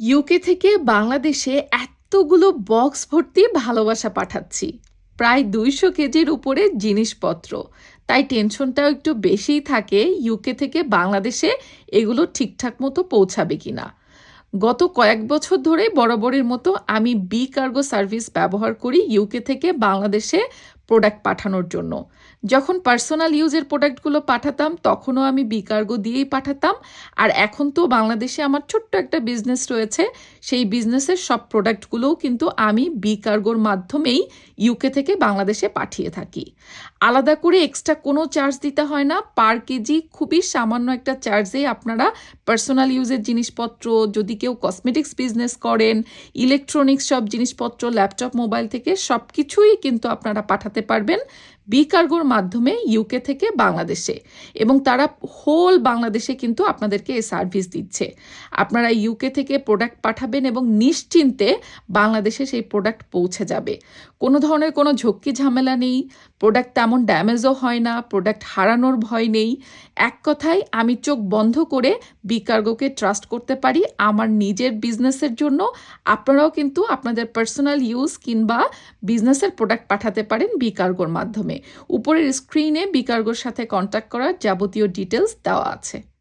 UK থেকে বাংলাদেশে এতগুলো বক্স ভর্তি ভালোবাসা পাঠাচ্ছি। প্রায় দুইশো কেজির উপরে জিনিসপত্র। তাই টেনশনটাও একটু বেশিই থাকে ইউকে থেকে বাংলাদেশে এগুলো ঠিকঠাক মতো পৌঁছাবে কিনা। গত কয়েক বছর ধরে বরাবরের মতো আমি বি কার্গো সার্ভিস ব্যবহার করি ইউকে থেকে বাংলাদেশে প্রোডাক্ট পাঠানোর জন্য। যখন পার্সোনাল ইউজের প্রোডাক্টগুলো পাঠাতাম, তখনও আমি বি কার্গো দিয়েই পাঠাতাম। আর এখন তো বাংলাদেশে আমার ছোট্ট একটা বিজনেস রয়েছে। সেই বিজনেসের সব প্রোডাক্টগুলোও কিন্তু আমি বিকার্গোর মাধ্যমেই ইউকে থেকে বাংলাদেশে পাঠিয়ে থাকি। আলাদা করে এক্সট্রা কোনো চার্জ দিতে হয় না। পার কেজি খুবই সামান্য একটা চার্জে আপনারা পার্সোনাল ইউজের জিনিসপত্র, যদি কেউ কসমেটিক্স বিজনেস করেন ইলেকট্রনিক্স সব জিনিসপত্র ল্যাপটপ মোবাইল থেকে সব কিছুই কিন্তু আপনারা পাঠাতে পারবেন বি কার্গোর মাধ্যমে ইউকে থেকে বাংলাদেশে এবং তারা হোল বাংলাদেশে কিন্তু আপনাদেরকে এই সার্ভিস দিচ্ছে। আপনারা ইউকে থেকে প্রোডাক্ট পাঠাবেন এবং নিশ্চিন্তে বাংলাদেশে সেই প্রোডাক্ট পৌঁছে যাবে। কোনো ধরনের কোনো ঝক্কি ঝামেলা নেই প্রোডাক্ট তেমন ড্যামেজও হয় না প্রোডাক্ট হারানোর ভয় নেই। এক কথায়, আমি চোখ বন্ধ করে বি কার্গোকে ট্রাস্ট করতে পারি আমার নিজের বিজনেসের জন্য। আপনারাও কিন্তু আপনাদের পার্সোনাল ইউজ কিংবা বিজনেসের প্রোডাক্ট পাঠাতে পারেন বি কার্গোর মাধ্যমে। উপরের স্ক্রিনে বিকার্গোর সাথে কন্ট্যাক্ট করার যাবতীয় ডিটেলস দেওয়া আছে।